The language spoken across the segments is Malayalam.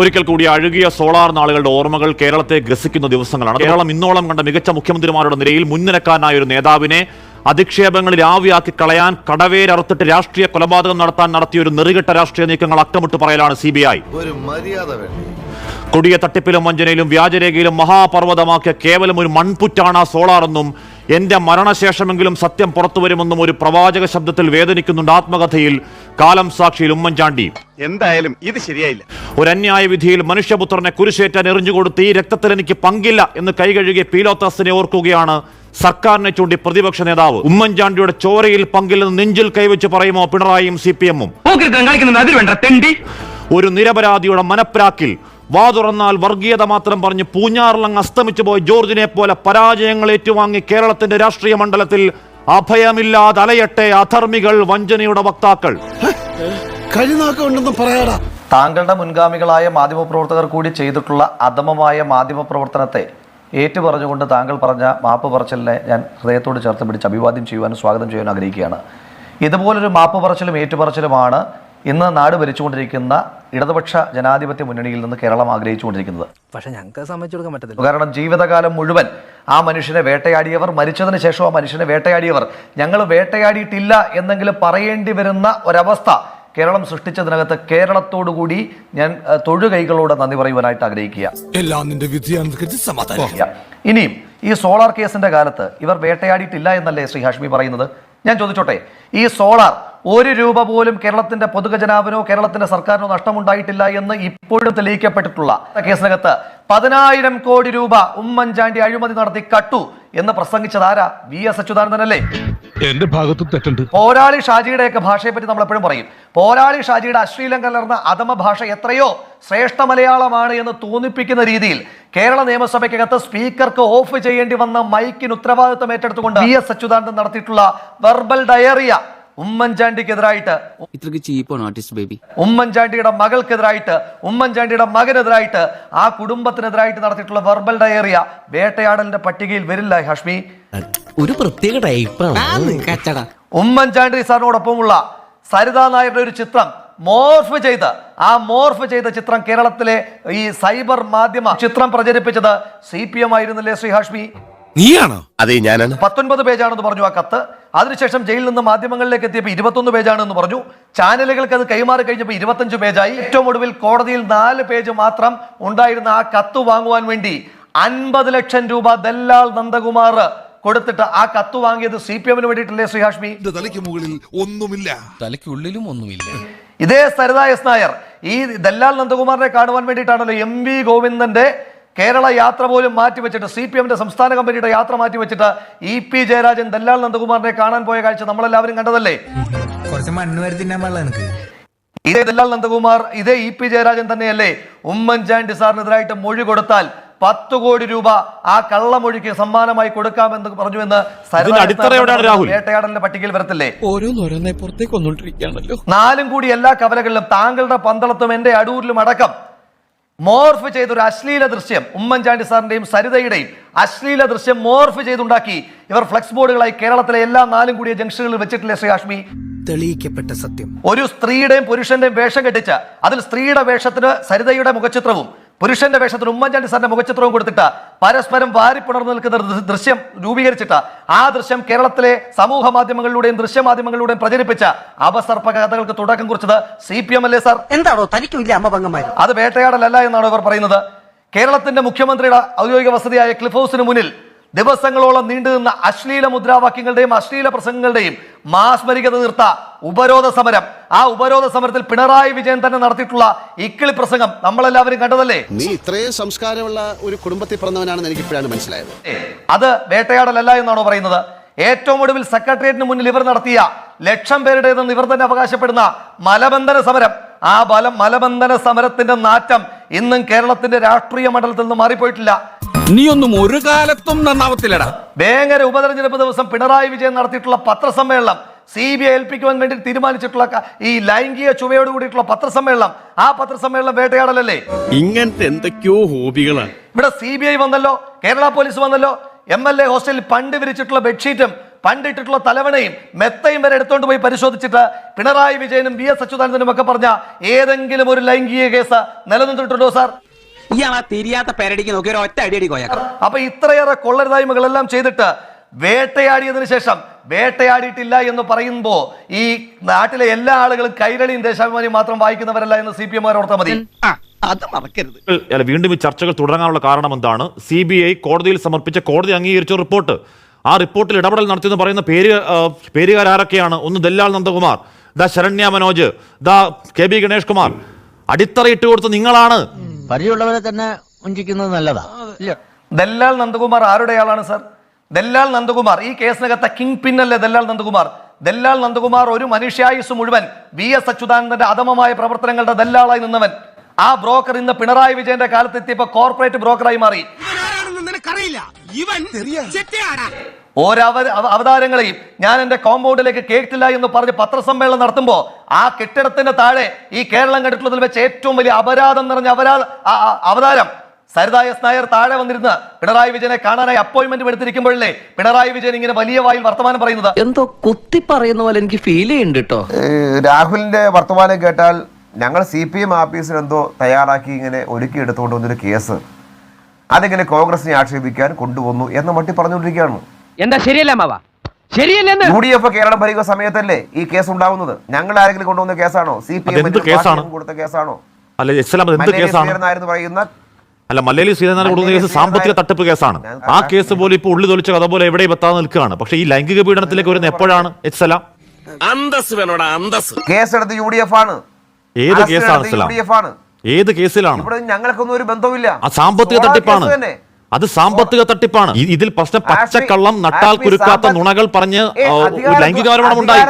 ഒരിക്കൽ കൂടി അഴുകിയ സോളാർ നാളുകളുടെ ഓർമ്മകൾ കേരളത്തെ ഗ്രസിക്കുന്ന ദിവസങ്ങളാണ്. കേരളം ഇന്നോളം കണ്ട മികച്ച മുഖ്യമന്ത്രിമാരുടെ നിരയിൽ മുൻനിരക്കാരനായ ഒരു നേതാവിനെ അധിക്ഷേപങ്ങളിൽ ആവിയാക്കി കളയാൻ കടവേരറുത്തിട്ട് രാഷ്ട്രീയ കൊലപാതകം നടത്താൻ നടത്തിയ ഒരു നെറുകെട്ട രാഷ്ട്രീയ നീക്കങ്ങൾ അക്കമിട്ട് പറയലാണ് സി ബി ഐ. കൊടിയ തട്ടിപ്പിലും വഞ്ചനയിലും വ്യാജരേഖയിലും മഹാപർവതമാക്കിയ കേവലം ഒരു മൺപുറ്റാണ് ആ സോളാർ എന്നും എന്റെ മരണശേഷമെങ്കിലും സത്യം പുറത്തു വരുമെന്നും ഒരു പ്രവാചക ശബ്ദത്തിൽ വേദനിക്കുന്നുണ്ട് ആത്മകഥയിൽ കാലം സാക്ഷിയിൽ ഉമ്മൻചാണ്ടി. എന്തായാലും ഇത് ശരിയായില്ല. ഒരു അന്യായ വിധിയിൽ മനുഷ്യപുത്രനെ കുരിശേറ്റാൻ എറിഞ്ഞുകൊടുത്ത് ഈ രക്തത്തിൽ എനിക്ക് പങ്കില്ല എന്ന് കൈകഴുകിയ പീലോത്താസിനെ ഓർക്കുകയാണ് സർക്കാരിനെ ചൂണ്ടി പ്രതിപക്ഷ നേതാവ്. ഉമ്മൻചാണ്ടിയുടെ ചോരയിൽ പങ്കില്ലെന്ന് നെഞ്ചിൽ കൈവച്ച് പറയുമോ പിണറായിയും സി പി എമ്മും? ഒരു നിരപരാധിയുടെ മനപ്രാക്കിൽ വാ തുറന്നാൽ വർഗീയത മാത്രം പറഞ്ഞ് പൂഞ്ഞാറിലങ്ങ് അസ്തമിച്ചു പോയ ജോർജിനെ പോലെ പരാജയങ്ങൾ ഏറ്റുവാങ്ങി കേരളത്തിന്റെ രാഷ്ട്രീയ മണ്ഡലത്തിൽ അഭയമില്ലാതെ അലയട്ടെ അധർമ്മികൾ വഞ്ചനയുടെ വക്താക്കൾ. താങ്കളുടെ മുൻഗാമികളായ മാധ്യമപ്രവർത്തകർ കൂടി ചെയ്തിട്ടുള്ള അധമമായ മാധ്യമപ്രവർത്തനത്തെ ഏറ്റുപറഞ്ഞുകൊണ്ട് താങ്കൾ പറഞ്ഞ മാപ്പ് പറച്ചിലിനെ ഞാൻ ഹൃദയത്തോട് ചേർത്ത് പിടിച്ച് അഭിവാദ്യം ചെയ്യുവാനും സ്വാഗതം ചെയ്യാനും ആഗ്രഹിക്കുകയാണ്. ഇതുപോലൊരു മാപ്പ് പറച്ചിലും ഏറ്റുപറച്ചിലുമാണ് ഇന്ന് നാട് ഭരിച്ചുകൊണ്ടിരിക്കുന്ന ഇടതുപക്ഷ ജനാധിപത്യ മുന്നണിയിൽ നിന്ന് കേരളം ആഗ്രഹിച്ചുകൊണ്ടിരിക്കുന്നത്. പക്ഷെ ഞങ്ങൾക്ക് സമ്മതിച്ചു കൊടുക്കാൻ പറ്റത്തില്ല. കാരണം ജീവിതകാലം മുഴുവൻ ആ മനുഷ്യനെ വേട്ടയാടിയവർ മരിച്ചതിന് ശേഷം ആ മനുഷ്യനെ വേട്ടയാടിയവർ. ഞങ്ങൾ വേട്ടയാടിയിട്ടില്ല എന്നെങ്കിലും പറയേണ്ടി വരുന്ന ഒരവസ്ഥ കേരളം സൃഷ്ടിച്ചതിനകത്ത് കേരളത്തോടു കൂടി ഞാൻ തൊഴുകൈകളോട് നന്ദി പറയുവാനായിട്ട് ആഗ്രഹിക്കുക. എല്ലാം നിന്റെ. ഇനിയും ഈ സോളാർ കേസിന്റെ കാലത്ത് ഇവർ വേട്ടയാടിയിട്ടില്ല എന്നല്ലേ ശ്രീ ഹാഷ്മി പറയുന്നത്? ഞാൻ ചോദിച്ചോട്ടെ ഈ സോളാർ ഒരു രൂപ പോലും കേരളത്തിന്റെ പൊതുഖജനാവിനോ കേരളത്തിന്റെ സർക്കാരിനോ നഷ്ടമുണ്ടായിട്ടില്ല എന്ന് ഇപ്പോഴും തെളിയിക്കപ്പെട്ടിട്ടുള്ള കേസിനകത്ത് പതിനായിരം കോടി രൂപ ഉമ്മൻചാണ്ടി അഴിമതി നടത്തി കട്ടു എന്ന് പ്രസംഗിച്ചതാരാ വി എസ് അച്യുതാനന്ദനല്ലേ? എന്റെ ഭാഗത്തും തെറ്റുണ്ട്. പോരാളി ഷാജിയുടെയൊക്കെ ഭാഷയെ പറ്റി നമ്മൾ എപ്പോഴും പറയും. പോരാളി ഷാജിയുടെ അശ്ലീലം കലർന്ന അധമ ഭാഷ എത്രയോ ശ്രേഷ്ഠ മലയാളമാണ് എന്ന് തോന്നിപ്പിക്കുന്ന രീതിയിൽ കേരള നിയമസഭയ്ക്കകത്ത് സ്പീക്കർക്ക് ഓഫ് ചെയ്യേണ്ടി വന്ന മൈക്കിന് ഉത്തരവാദിത്വം ഏറ്റെടുത്തുകൊണ്ട് വി എസ് അച്യുതാനന്ദൻ നടത്തിയിട്ടുള്ള വെർബൽ ഡയറിയ ഉമ്മൻചാണ്ടിക്കെതിരായിട്ട് ഇത്രക്ക് ചീപ്പാണ് ആർട്ടിസ്റ്റ് ബേബി ഉമ്മൻചാണ്ടിയുടെ മകൾക്കെതിരായിട്ട് ഉമ്മൻചാണ്ടിയുടെ മകനെതിരായിട്ട് ആ കുടുംബത്തിനെതിരായിട്ട് നടത്തിയിട്ടുള്ള വെർബൽ ഡയറിയ വേട്ടയാടലിന്റെ പട്ടികയിൽ വരില്ല ഹഷ്മി. ഒരു പ്രത്യേക ടൈപ്പാണ് ഉമ്മൻചാണ്ടി സാറിനോടൊപ്പമുള്ള സരിതാ നായരുടെ ഒരു ചിത്രം മോർഫ് ചെയ്ത് ആ മോർഫ് ചെയ്ത ചിത്രം കേരളത്തിലെ ഈ സൈബർ മാധ്യമ ചിത്രം പ്രചരിപ്പിച്ചത് സി പി എം ആയിരുന്നില്ലേ ശ്രീ ഹാഷ്മി? നീയാണോ? അതെ ഞാനാണ്. പത്തൊൻപത് പേജാണെന്ന് പറഞ്ഞു ആ കത്ത്. അതിനുശേഷം ജയിലിൽ നിന്ന് മാധ്യമങ്ങളിലേക്ക് എത്തിയപ്പോൾ ഇരുപത്തൊന്ന് പേജാണെന്ന് പറഞ്ഞു. ചാനലുകൾക്ക് അത് കൈമാറി കഴിഞ്ഞപ്പോൾ ഇരുപത്തഞ്ച് പേജായി. ഏറ്റവും ഒടുവിൽ കോടതിയിൽ നാല് പേജ് മാത്രം ഉണ്ടായിരുന്ന ആ കത്ത് വാങ്ങുവാൻ വേണ്ടി അൻപത് ലക്ഷം രൂപ ദല്ലാൽ നന്ദകുമാർ കൊടുത്തിട്ട് ആ കത്ത് വാങ്ങിയത് സി പി എമ്മിന് വേണ്ടിയിട്ടല്ലേ ശ്രീ ഹാഷ്മി? എന്റെ തലയ്ക്ക് മുകളിൽ ഒന്നുമില്ല. തലയ്ക്കുള്ളിലും ഒന്നുമില്ല. ഇതേ സരിത എസ് നായർ. ഈ ദല്ലാൽ നന്ദകുമാറിനെ കാണുവാൻ വേണ്ടിയിട്ടാണല്ലോ എം വി ഗോവിന്ദന്റെ കേരള യാത്ര പോലും മാറ്റിവെച്ചിട്ട് സി പി എമ്മിന്റെ സംസ്ഥാന കമ്പനിയുടെ യാത്ര മാറ്റിവെച്ചിട്ട് ഇ പി ജയരാജൻ ദല്ലാൽ നന്ദകുമാറിനെ കാണാൻ പോയ കാഴ്ച നമ്മളെല്ലാവരും കണ്ടതല്ലേ? ഇതേ ദല്ലാൽ നന്ദകുമാർ ഇതേ ഇ പി ജയരാജൻ തന്നെയല്ലേ? ഉമ്മൻചാണ്ടി സാറിനെതിരായിട്ട് മൊഴി കൊടുത്താൽ പത്ത് കോടി രൂപ ആ കള്ളമൊഴിക്ക് സമ്മാനമായി കൊടുക്കാമെന്ന് പറഞ്ഞുവെന്ന്? വേട്ടയാടലിന്റെ പട്ടികയിൽ വരത്തില്ലേ? ഓരോന്നോരോന്നെ പുറത്തേക്ക് നാലും കൂടി എല്ലാ കവലകളിലും താങ്കളുടെ പന്തളത്തും എന്റെ അടൂരിലും അടക്കം മോർഫ് ചെയ്ത ഒരു അശ്ലീല ദൃശ്യം ഉമ്മൻചാണ്ടി സാറിന്റെയും സരിതയുടെയും അശ്ലീല ദൃശ്യം മോർഫ് ചെയ്തുണ്ടാക്കി. ഇവർ ഫ്ലെക്സ് ബോർഡുകളായി കേരളത്തിലെ എല്ലാ നാലും കൂടിയ ജംഗ്ഷനുകളിൽ വെച്ചിട്ടില്ല ശ്രീ ഹാഷ്മി? തെളിയിക്കപ്പെട്ട സത്യം. ഒരു സ്ത്രീയുടെയും പുരുഷന്റെയും വേഷം കെട്ടിച്ച അതിൽ സ്ത്രീയുടെ വേഷത്തിന് സരിതയുടെ മുഖചിത്രവും പുരുഷന്റെ വേഷത്തിന് ഉമ്മൻചാണ്ടി സാറിന്റെ മുഖചിത്രവും കൊടുത്തിട്ട് പരസ്പരം വാരിപ്പുണർന്നു നിൽക്കുന്ന ദൃശ്യം രൂപീകരിച്ചിട്ട് ആ ദൃശ്യം കേരളത്തിലെ സമൂഹ മാധ്യമങ്ങളിലൂടെയും ദൃശ്യമാധ്യമങ്ങളിലൂടെയും പ്രചരിപ്പിച്ച അപസർപ്പ കഥകൾക്ക് തുടക്കം കുറിച്ചത് സി പി എം അല്ലേ സാർ? എന്താണോ? തനിക്കില്ല അമ്മ അത് വേട്ടയാടലല്ല എന്നാണ് ഇവർ പറയുന്നത്. കേരളത്തിന്റെ മുഖ്യമന്ത്രിയുടെ ഔദ്യോഗിക വസതിയായ ക്ലിഫ് ഹൗസിന് മുന്നിൽ ദിവസങ്ങളോളം നീണ്ടുനിന്ന അശ്ലീല മുദ്രാവാക്യങ്ങളുടെയും അശ്ലീല പ്രസംഗങ്ങളുടെയും മാസ്മരികത തീർത്ത ഉപരോധ സമരം. ആ ഉപരോധ സമരത്തിൽ പിണറായി വിജയൻ തന്നെ നടത്തിയിട്ടുള്ള ഇക്കിളി പ്രസംഗം നമ്മളെല്ലാവരും കണ്ടതല്ലേ? നീ ഇത്രയും സംസ്കാരമുള്ള ഒരു കുടുംബത്തിൽ പിറന്നവനാണെന്ന് എനിക്ക് ഇപ്പോഴാണ് മനസ്സിലായത് അത് വേട്ടയാടലല്ല എന്നാണോ പറയുന്നത്? ഏറ്റവും ഒടുവിൽ സെക്രട്ടേറിയറ്റിന് മുന്നിൽ ഇവർ നടത്തിയ ലക്ഷം പേരുടേതെന്ന് ഇവർ തന്നെ അവകാശപ്പെടുന്ന മലബന്ധന സമരം. ആ ബലം മലബന്ധന സമരത്തിന്റെ നാറ്റം ഇന്നും കേരളത്തിന്റെ രാഷ്ട്രീയ മണ്ഡലത്തിൽ നിന്ന് മാറിപ്പോയിട്ടില്ല. നീ ഒന്നും ഒരു കാലത്തും നന്നാവത്തില്ലടാ. വേങ്ങര ഉപതെരഞ്ഞെടുപ്പ് ദിവസം പിണറായി വിജയൻ നടത്തിയിട്ടുള്ള പത്രസമ്മേളനം സി ബി ഐ ഏൽപ്പിക്കുവാൻ വേണ്ടി തീരുമാനിച്ചിട്ടുള്ള ഈ ലൈംഗിക ചുവയോട് കൂടിയിട്ടുള്ള പത്രസമ്മേളനം. ആ പത്രസമ്മേളനം വേട്ടയാടലല്ലേ? ഇങ്ങനത്തെ എന്തൊക്കെയോ ഹോബികളാണ് ഇവിടെ സി ബി ഐ വന്നല്ലോ കേരള പോലീസ് വന്നല്ലോ എം എൽ എ ഹോസ്റ്റലിൽ പണ്ട് വിരിച്ചിട്ടുള്ള ബെഡ്ഷീറ്റും പണ്ടിട്ടിട്ടുള്ള തലവണയും മെത്തയും വരെ എടുത്തുകൊണ്ട് പോയി പരിശോധിച്ചിട്ട് പിണറായി വിജയനും ബി എസ് അച്യുതാനന്ദനും ഒക്കെ പറഞ്ഞ ഏതെങ്കിലും ഒരു ലൈംഗിക കേസ് നിലനിന്നിട്ടുണ്ടോ സാർ? ഇയാളാ തിരിയാത്ത പേരടിക്ക് നോക്കി ഒരു ഒറ്റ അടിയടി കോയാക്കാം. അപ്പൊ ഇത്രയേറെ കൊള്ളരുതായ്മകളെല്ലാം ചെയ്തിട്ട് വേട്ടയാടിയതിനു ശേഷം വേട്ടയാടിയിട്ടില്ല എന്ന് പറയുമ്പോ ഈ നാട്ടിലെ എല്ലാ ആളുകളും കൈരളിയും ദേശാഭിമാനിയും മാത്രം വായിക്കുന്നവരല്ല എന്ന് സി പി എം ഓർത്താൽ മതി. അത് മറക്കരുത്. അല്ല വീണ്ടും ഈ ചർച്ചകൾ തുടരാനുള്ള കാരണം എന്താണ്? സി ബി ഐ കോടതിയിൽ സമർപ്പിച്ച കോടതി അംഗീകരിച്ച റിപ്പോർട്ട്. ആ റിപ്പോർട്ടിൽ ഇടപെടൽ നടത്തിയെന്ന് പറയുന്ന പേര് പേരുകാരൊക്കെയാണ് ഒന്ന് ദല്ലാൽ നന്ദകുമാർ ദ ശരണ്യ മനോജ് ദ കെ ബി ഗണേഷ് കുമാർ. അടിത്തറയിട്ട് കൊടുത്ത നിങ്ങളാണ്. പരിചയമുള്ളവരെ തന്നെ വഞ്ചിക്കുന്നത് നല്ലതാ. ദല്ലാൽ നന്ദകുമാർ ആരുടെ ആളാണ് സർ? ദല്ലാൽ നന്ദകുമാർ ഈ കേസിനകത്തെ കിങ് പിൻ അല്ലേ ദല്ലാൽ നന്ദകുമാർ? ദല്ലാൽ നന്ദകുമാർ ഒരു മനുഷ്യായുസ് മുഴുവൻ വി എസ് അച്യുതാനന്ദന്റെ അധമമായ പ്രവർത്തനങ്ങളുടെ ദല്ലാളായി നിന്നവൻ. ആ ബ്രോക്കർ ഇന്ന് പിണറായി വിജയന്റെ കാലത്ത് എത്തിയപ്പോ കോർപ്പറേറ്റ് ബ്രോക്കറായി മാറി. ഓരോ അവ- അവതാരങ്ങളെയും ഞാൻ എന്റെ കോമ്പൗണ്ടിലേക്ക് കേട്ടില്ല എന്ന് പറഞ്ഞ് പത്രസമ്മേളനം നടത്തുമ്പോൾ ആ കെട്ടിടത്തിന്റെ താഴെ ഈ കേരളം കണ്ടിട്ടുള്ളതിൽ വെച്ച് ഏറ്റവും വലിയ അപരാധം നിറഞ്ഞ അപരാധ അവതാരം സരിത എസ് നായർ താഴെ വന്നിരുന്ന് പിണറായി വിജയനെ കാണാനായി അപ്പോയിന്റ്മെന്റ് എടുത്തിരിക്കുമ്പോഴല്ലേ പിണറായി വിജയൻ ഇങ്ങനെ വലിയ വായിൽ വർത്തമാനം പറയുന്നത്? എന്തോ കുത്തി പറയുന്ന പോലെ എനിക്ക് ഫീൽ ചെയ്യുന്നുണ്ട് കേട്ടോ രാഹുലിന്റെ വർത്തമാനം കേട്ടാൽ ഞങ്ങൾ സി പി എം ആഫീസിൽ എന്തോ തയ്യാറാക്കി ഇങ്ങനെ ഒരുക്കി എടുത്തുകൊണ്ട് വന്നൊരു കേസ്. അതിങ്ങനെ കോൺഗ്രസിനെ ആക്ഷേപിക്കാൻ കൊണ്ടുവന്നു എന്ന് മട്ടി പറഞ്ഞുകൊണ്ടിരിക്കുകയാണ്. എന്താ ശരിയല്ല മാവാ? ശരിയല്ലെന്ന്. യു ഡി എഫ് കേരളം ഭരിക്കുന്ന സമയത്തല്ലേ ഈ കേസ് ഉണ്ടാവുന്നത്? ഞങ്ങൾ ആരെങ്കിലും കൊണ്ടുവന്ന കേസാണോ? സി പി എം കൊടുത്ത കേസാണോ? അല്ല ഇസ്ലാം എന്ത് മല്ലേരി കേസാണ്? ശ്രീധരനായിരുന്നു പറയുന്ന അല്ല മലയാളി ശ്രീധരനാഥ് കൊടുക്കുന്ന കേസ് സാമ്പത്തിക തട്ടിപ്പ് കേസാണ്. ആ കേസ് പോലെ ഇപ്പൊ ഉള്ളി തൊലിച്ച കഥ പോലെ എവിടെയും എത്താതെ നിൽക്കുകയാണ്. പക്ഷെ ഈ ലൈംഗിക പീഡനത്തിലേക്ക് വരുന്ന എപ്പോഴാണ് എച്ച് സലാം അന്തസ് വേണോടാ അന്തസ് കേസെടുത്ത് യു ഡി എഫ് ആണ്. ഏത് കേസാണ് സലാം ഏത് കേസിലാണ്? ഞങ്ങൾക്കൊന്നും ഒരു ബന്ധവുമില്ല. ആ സാമ്പത്തിക തട്ടിപ്പാണ്. തന്നെ. അത് സാമ്പത്തിക തട്ടിപ്പാണ്. ഇതിൽ പ്രശ്നം പച്ചക്കള്ളം നട്ടാൽ കുരുക്കാത്ത നുണകൾ പറഞ്ഞ് ലൈംഗികാരോപണം ഉണ്ടായി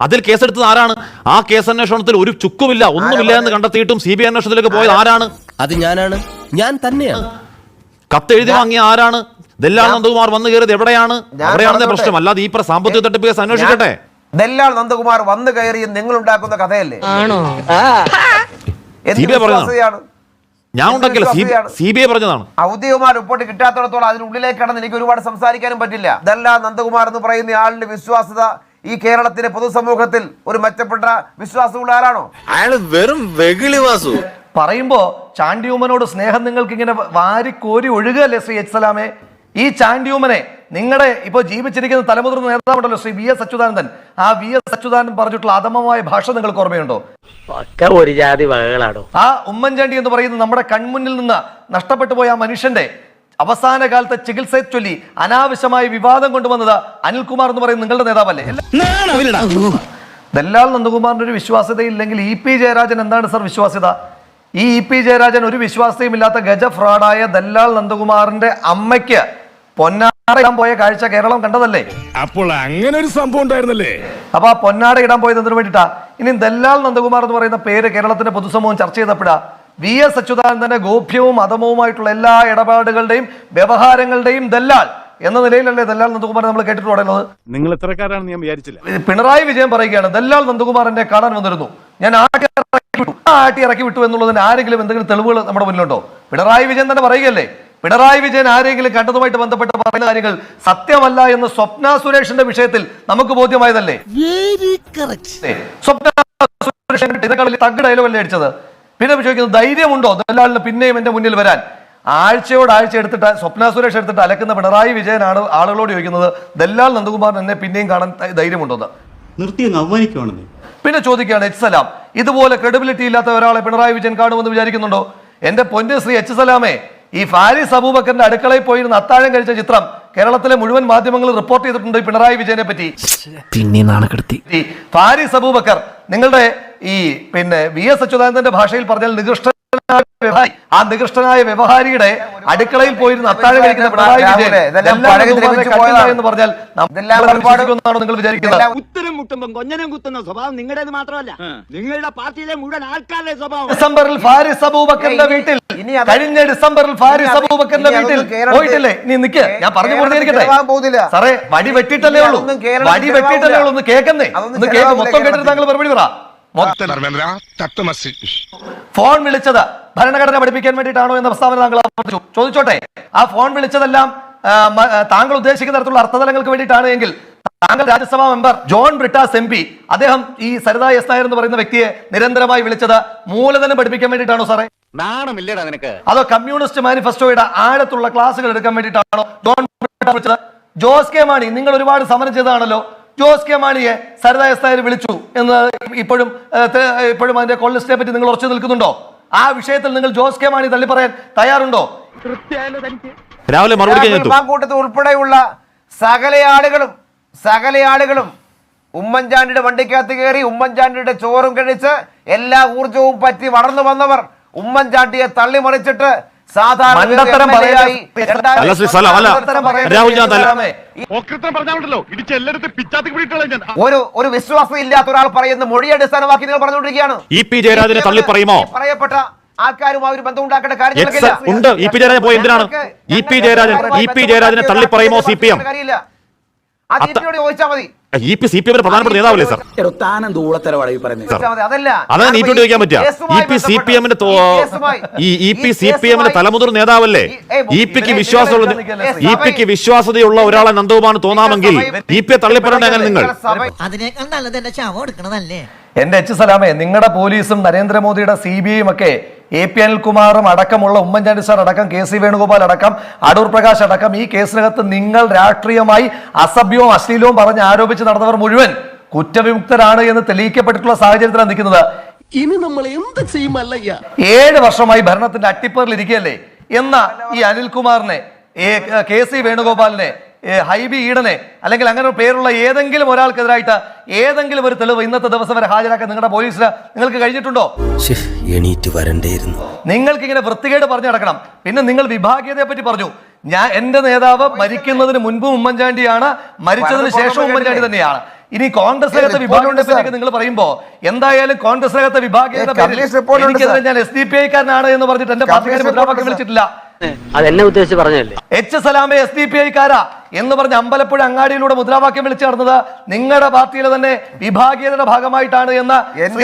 അതിൽ കേസെടുത്തത് ആരാണ്? ആ കേസ് അന്വേഷണത്തിൽ ഒരു ചുക്കുമില്ല ഒന്നുമില്ല എന്ന് കണ്ടെത്തിയിട്ടും സി ബി ഐ അന്വേഷണത്തിലേക്ക് പോയത് ആരാണ്? അത് ഞാനാണ്. ഞാൻ തന്നെയാണ്. കത്ത് എഴുതി വാങ്ങിയ ആരാണ്? ദല്ലാൽ നന്ദകുമാർ വന്നു കയറിയത് എവിടെയാണ്? അവിടെയാണെന്ന പ്രശ്നം. അല്ലാതെ ഈ പ്ര- സാമ്പത്തിക തട്ടിപ്പ് കേസ് അന്വേഷിക്കട്ടെ. ദല്ലാൽ നന്ദകുമാർ വന്നു കയറി നിങ്ങൾ ഉണ്ടാക്കുന്ന കഥയല്ലേ എന്ത് സി ബി ഐ പറഞ്ഞതാണ്. വിശ്വാസ്യതയാണ്? ഞാൻ ഉണ്ടാക്കില്ല സി ബി ഐ പറഞ്ഞതാണ്. ഔദ്യോഗികമായ റിപ്പോർട്ട് കിട്ടാത്തിടത്തോളം അതിനുള്ളിലേക്ക് കടന്ന് എനിക്ക് ഒരുപാട് സംസാരിക്കാനും പറ്റില്ല. ഇതെല്ലാം നന്ദകുമാർ എന്ന് പറയുന്ന ആളിന്റെ വിശ്വാസത ഈ കേരളത്തിലെ പൊതുസമൂഹത്തിൽ ഒരു മെച്ചപ്പെട്ട വിശ്വാസമുള്ള ആരാണോ അയാൾ വെറും വെകിളി വാസു. പറയുമ്പോ ചാണ്ടിയൂമനോട് സ്നേഹം നിങ്ങൾക്ക് ഇങ്ങനെ വാരിക്കോരി ഒഴുകല്ലേ ശ്രീ എച്ച് സലാമെ? ഈ ചാണ്ടിയൂമനെ നിങ്ങളുടെ ഇപ്പോൾ ജീവിച്ചിരിക്കുന്ന തലമുതിർന്ന നേതാവുണ്ടല്ലോ ശ്രീ വി എസ് അച്യുതാനന്ദൻ. ആ വി എസ് അച്യുതാനന്ദൻ പറഞ്ഞിട്ടുള്ള അധമമായ ഭാഷ നിങ്ങൾക്ക് ഓർമ്മയുണ്ടോ? ഒരു ജാതി വകകളാണോ ആ ഉമ്മൻചാണ്ടി എന്ന് പറയുന്നത് നമ്മുടെ കൺമുന്നിൽ നിന്ന് നഷ്ടപ്പെട്ടു പോയ ആ മനുഷ്യന്റെ അവസാന കാലത്തെ ചികിത്സയെ ചൊല്ലി അനാവശ്യമായ വിവാദം കൊണ്ടുവന്നത് അനിൽകുമാർ എന്ന് പറയുന്ന നിങ്ങളുടെ നേതാവല്ലേ? ദല്ലാൽ നന്ദകുമാറിന്റെ ഒരു വിശ്വാസ്യത ഇല്ലെങ്കിൽ ഇ പി ജയരാജൻ എന്താണ് സർ വിശ്വാസ്യത? ഈ ഇ പി ജയരാജൻ ഒരു വിശ്വാസ്യതയും ഇല്ലാത്ത ഗജ ഫ്രോഡായ ദല്ലാൽ നന്ദകുമാറിന്റെ അമ്മയ്ക്ക് പൊന്നാട ഇടാൻ പോയ കാഴ്ച കേരളം കണ്ടതല്ലേ? അപ്പോൾ അങ്ങനെ ഒരു സംഭവം ഉണ്ടായിരുന്നല്ലേ? അപ്പൊ ആ പൊന്നാട ഇടാൻ പോയത് എന്തിനു വേണ്ടിട്ടാ ഇനി ദല്ലാൽ നന്ദകുമാർ എന്ന് പറയുന്ന പേര് കേരളത്തിന്റെ പൊതുസമൂഹം ചർച്ച ചെയ്തപ്പോഴാ വി എസ് അച്യുതാനന്ദന്റെ ഗോപ്യവും അധമവുമായിട്ടുള്ള എല്ലാ ഇടപാടുകളുടെയും വ്യവഹാരങ്ങളുടെയും ദല്ലാൽ എന്ന നിലയിലല്ലേ ദല്ലാൽ നന്ദകുമാർ നമ്മൾ കേട്ടിട്ട് പറയുന്നത് നിങ്ങൾ എത്രക്കാരാണെന്ന് ഞാൻ വിചാരിച്ചില്ല. പിണറായി വിജയൻ പറയുകയാണ് ദല്ലാൽ നന്ദകുമാറിന്റെ കാണാൻ വന്നിരുന്നു. ഞാൻ ആട്ടി ഇറക്കി വിട്ടു എന്നുള്ളതിന് ആരെങ്കിലും എന്തെങ്കിലും തെളിവുകൾ നമ്മുടെ മുന്നിലുണ്ടോ? പിണറായി വിജയൻ തന്നെ പറയുകയല്ലേ? പിണറായി വിജയൻ ആരെങ്കിലും കണ്ടതുമായിട്ട് ബന്ധപ്പെട്ട് പറയുന്ന കാര്യങ്ങൾ സത്യമല്ല എന്ന് സ്വപ്ന സുരേഷിന്റെ വിഷയത്തിൽ നമുക്ക് ബോധ്യമായതല്ലേ? സ്വപ്ന സുരേഷൻ ഇതിനേക്കാൾ വലിയ തഗ് ഡയലോഗല്ലേ അടിച്ചത്? പിന്നെ ചോദിക്കുന്നത് ധൈര്യമുണ്ടോ? ദല്ലാളിന് പിന്നെയും എന്റെ മുന്നിൽ വരാൻ. ആഴ്ചയോട് ആഴ്ച എടുത്തിട്ട് സ്വപ്ന സുരേഷ് എടുത്തിട്ട് അലക്കുന്ന പിണറായി വിജയനാണ് ആളുകളോട് ചോദിക്കുന്നത് ദല്ലാൽ നന്ദകുമാറിന് എന്നെ പിന്നെയും കാണാൻ ധൈര്യമുണ്ടോന്ന് നിർത്തി പിന്നെ ചോദിക്കുകയാണ് എച്ച് സലാം ഇതുപോലെ ക്രെഡിബിലിറ്റി ഇല്ലാത്ത ഒരാളെ പിണറായി വിജയൻ കാണുമെന്ന് വിചാരിക്കുന്നുണ്ടോ? എന്റെ പൊന്ന് ശ്രീ എച്ച് സലാമേ ഈ ഫാരിസ് അബൂബക്കറിന്റെ അടുക്കളയിൽ പോയിരുന്ന അത്താഴം കഴിച്ച ചിത്രം കേരളത്തിലെ മുഴുവൻ മാധ്യമങ്ങൾ റിപ്പോർട്ട് ചെയ്തിട്ടുണ്ട് പിണറായി വിജയനെ പറ്റി. പിന്നെ നാണക്കെടുത്തി. ഫാരിസ് അബൂബക്കർ നിങ്ങളുടെ ഈ പിന്നെ വി എസ് അച്യുതാനന്ദന്റെ ഭാഷയിൽ പറഞ്ഞാൽ നികൃഷ്ടനായ വ്യവഹാരി ആ നികൃഷ്ടനായ വ്യവഹാരിയുടെ അടുക്കളയിൽ പോയിരുന്ന അത്താഴം കഴിക്കുന്ന പിണറായി വിജയൻ. എന്ന് പറഞ്ഞാൽ ഒരുപാട് നിങ്ങൾ വിചാരിക്കുന്നത്. ഉത്തരം മുട്ടുമ്പം കൊഞ്ഞനം കുത്തുന്ന സ്വഭാവം നിങ്ങളുടേത് മാത്രമല്ല. നിങ്ങളുടെ പാർട്ടിയിലെ മുഴുവൻ ആൾക്കാരുടെ സ്വഭാവം. ഡിസംബറിൽ ഫാരിസ് അബൂബക്കറിന്റെ വീട്ടിൽ. ഇനി കഴിഞ്ഞ ഡിസംബറിൽ ഫാരിസ് അബൂബക്കറിന്റെ വീട്ടിൽ. പോയിട്ടില്ലേ? നീ നിക്ക്. ഞാൻ പറഞ്ഞു കൊടുത്തിരിക്കട്ടെ. സാറേ വടി വെട്ടിട്ടല്ലേ ഉള്ളൂ. വടി വെട്ടിട്ടല്ലേ ഉള്ളൂ. ഒന്ന് കേൾക്കുന്നേ. ഒന്ന് കേൾക്ക്. മൊത്തം കേട്ടിട്ട്. താങ്കൾ മറുപടി പറ. ഫോൺ വിളിച്ചത് ഭരണഘടന പഠിപ്പിക്കാൻ വേണ്ടിയിട്ടാണോ എന്ന പ്രസ്താവന താങ്കൾ ആവർത്തിച്ചു ചോദിച്ചോട്ടെ ആ ഫോൺ വിളിച്ചതെല്ലാം താങ്കൾ ഉദ്ദേശിക്കുന്ന തരത്തിലുള്ള അർത്ഥതലങ്ങൾക്ക് വേണ്ടിയിട്ടാണ് എങ്കിൽ താങ്കൾ Rajya Sabha member John Brittas M P അദ്ദേഹം ഈ സരിത എസ് നായർ എന്ന് പറയുന്ന വ്യക്തിയെ നിരന്തരമായി വിളിച്ചത് മൂലധനം പഠിപ്പിക്കാൻ വേണ്ടിയിട്ടാണോ സാറേ? നാണമില്ലടാ നിനക്ക്? അതോ കമ്മ്യൂണിസ്റ്റ് മാനിഫെസ്റ്റോയുടെ ആഴത്തുള്ള ക്ലാസുകൾ എടുക്കാൻ വേണ്ടിയിട്ടാണോ ജോൺ ബ്രിട്ടാസ് വിളിച്ചത്? ജോസ് കെ മാണി നിങ്ങൾ ഒരുപാട് സമരം ചെയ്തതാണല്ലോ. ജോസ് കെ മാണിയെ സരിത എസ് നായർ വിളിച്ചു എന്ന് ഇപ്പോഴും ഇപ്പോഴും അതിന്റെ കോളിസ്റ്റിനെ പറ്റി നിങ്ങൾ ഉറച്ചു നിൽക്കുന്നുണ്ടോ? ആ വിഷയത്തിൽ നിങ്ങൾ ജോസ് കെ മാണി തള്ളി പറയാൻ തയ്യാറുണ്ടോ? രാവിലെ മറുപടി ഉൾപ്പെടെയുള്ള സകല ആളുകളും സകല ആളുകളും ഉമ്മൻചാണ്ടിയുടെ വണ്ടിക്കകത്ത് കയറി ഉമ്മൻചാണ്ടിയുടെ ചോറും കഴിച്ച് എല്ലാ ഊർജവും പറ്റി വളർന്നു വന്നവർ ഉമ്മൻചാണ്ടിയെ തള്ളിമറിച്ചിട്ട് ഒരു വിശ്വാസം ഇല്ലാത്ത ഒരാൾ പറയുന്ന മൊഴി അടിസ്ഥാനമാക്കി നിങ്ങൾ പറഞ്ഞുകൊണ്ടിരിക്കുകയാണ്. ഇ പി ജയരാജനെ തള്ളി പറയുമോ? പറയപ്പെട്ട ആൾക്കാരുമായി ഒരു ബന്ധം ഉണ്ടാക്കേണ്ട കാര്യം ഉണ്ട്. ഇ പി ജയരാജൻ പോയി എന്തിനാണ്? E P Jayarajan E P ജയരാജനെ തള്ളി പറയുമോ സി പി എം? ചോദിച്ചാൽ മതി. ഇ പി സി പി എമ്മിന്റെ പ്രധാനപ്പെട്ട നേതാവല്ലേ സാർ? താനം ദൂളത്തരവാടാ ഈ പറയുന്നത് ചോദിച്ചാൽ മതി. അതല്ല. അതാണ് നീ കാരണം ചോദിക്കാൻ പറ്റുക. കേസുമായി ഇ പി സി പി എമ്മിന്റെ ഈ കേസുമായി- ഈ ഇ പി ഈ സി പി എമ്മിന്റെ തലമുതിർ നേതാവല്ലേ? ഇ പിക്ക് വിശ്വാസമുള്ള ഇ പിക്ക് വിശ്വാസതയുള്ള ഒരാളെ നന്ദവുമാണ് തോന്നാമെങ്കിൽ ഇ പിയെ തള്ളിപ്പറയണ്ട അങ്ങനെ നിങ്ങൾ? സഭ- അതിനേക്കാൾ നല്ലത് എന്റെ ശവം എടുക്കണതല്ലേ? എന്റെ എച്ച് സലാമേ നിങ്ങളുടെ പോലീസും നരേന്ദ്രമോദിയുടെ സി ബി ഐയും ഒക്കെ എ പി അനിൽകുമാറും അടക്കമുള്ള ഉമ്മൻചാണ്ടി സാർ അടക്കം കെ സി വേണുഗോപാൽ അടക്കം അടൂർ പ്രകാശ് അടക്കം ഈ കേസിനകത്ത് നിങ്ങൾ രാഷ്ട്രീയമായി അസഭ്യവും അശ്ലീലവും പറഞ്ഞ് ആരോപിച്ച് നടന്നവർ മുഴുവൻ കുറ്റവിമുക്തരാണ് എന്ന് തെളിയിക്കപ്പെട്ടിട്ടുള്ള സാഹചര്യത്തിലാണ് നിൽക്കുന്നത്. ഇനി നമ്മൾ എന്ത് ചെയ്യുമല്ലയ്യ ഏഴ് വർഷമായി ഭരണത്തിന്റെ അട്ടിപ്പറിൽ ഇരിക്കുകയല്ലേ? എന്ന ഈ അനിൽകുമാറിനെ കെ സി വേണുഗോപാലിനെ ഹൈബി ഈടനെ അല്ലെങ്കിൽ അങ്ങനെ പേരുള്ള ഏതെങ്കിലും ഒരാൾക്കെതിരായിട്ട് ഏതെങ്കിലും ഒരു തെളിവ് ഇന്നത്തെ ദിവസം വരെ ഹാജരാക്കാൻ നിങ്ങളുടെ പോലീസിന് നിങ്ങൾക്ക് കഴിഞ്ഞിട്ടുണ്ടോ? എണീറ്റ് വരണ്ടേയിരുന്നു. നിങ്ങൾക്ക് ഇങ്ങനെ വൃത്തികേട് പറഞ്ഞു നടക്കണം. പിന്നെ നിങ്ങൾ വിഭാഗീയതയെ പറ്റി പറഞ്ഞു. ഞാൻ എന്റെ നേതാവ് മരിക്കുന്നതിന് മുൻപും ഉമ്മൻചാണ്ടിയാണ് മരിച്ചതിന് ശേഷം ഉമ്മൻചാണ്ടി തന്നെയാണ്. ഇനി കോൺഗ്രസിനകത്തെ വിഭാഗത്തെ വിഭാഗം നിങ്ങൾ പറയുമ്പോ എന്തായാലും കോൺഗ്രസിനകത്തെ വിഭാഗീയത. ഞാൻ എസ് ഡി പി ഐക്കാരനാണ് എന്ന് പറഞ്ഞിട്ട് എന്റെ പാർട്ടിക്കാരെ മുദ്രാവാക്യം വിളിച്ചിട്ടില്ല. അതെന്നെ ഉദ്ദേശിച്ച് പറഞ്ഞല്ലേ എച്ച് സലാമെ എസ് ഡി പി ഐക്കാരാ എന്ന് പറഞ്ഞ അമ്പലപ്പുഴ അങ്ങാടിയിലൂടെ മുദ്രാവാക്യം വിളിച്ചു നടന്നത് നിങ്ങളുടെ പാർട്ടിയിലെ തന്നെ വിഭാഗീയതയുടെ ഭാഗമായിട്ടാണ് എന്ന്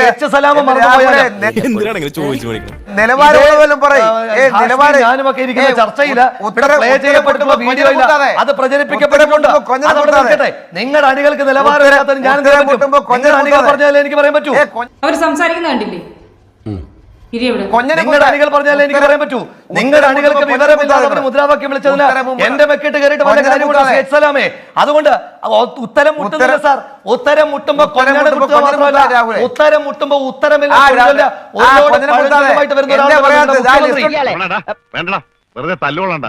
എച്ച് സലാമ എന്റെ മറന്നുപോയാൽ രാവിലെ ചോദിച്ചു മേടിക്കുന്നത് നിലവാരമുള്ളവരും പറയും. ഏ, നിലവാരം ഞാനും ഒക്കെ ഇരിക്കുന്ന ചർച്ചയിൽ പ്ലേ ഉത്തരം ചെയ്യപ്പെട്ടിട്ടുള്ള വീഡിയോ ഇല്ല. അത് പ്രചരിപ്പിക്കപ്പെട്ടിട്ടുണ്ട്. അതവിടെ. നിൽക്കട്ടെ നിങ്ങളുടെ അണികൾക്ക് നിലവാരം ഞാൻ പറഞ്ഞാലേ എനിക്ക് പറയാൻ പറ്റൂ? അവർ സംസാരിക്കുന്ന കണ്ടില്ലേ? അതുകൊണ്ട് ഉത്തരം മുട്ടുന്നില്ല സാർ. ഉത്തരം മുട്ടുമ്പോ ഉത്തരം മുട്ടുമ്പോ ഉത്തരമില്ല. വെറുതെ തല്ലുകൊള്ളണ്ട.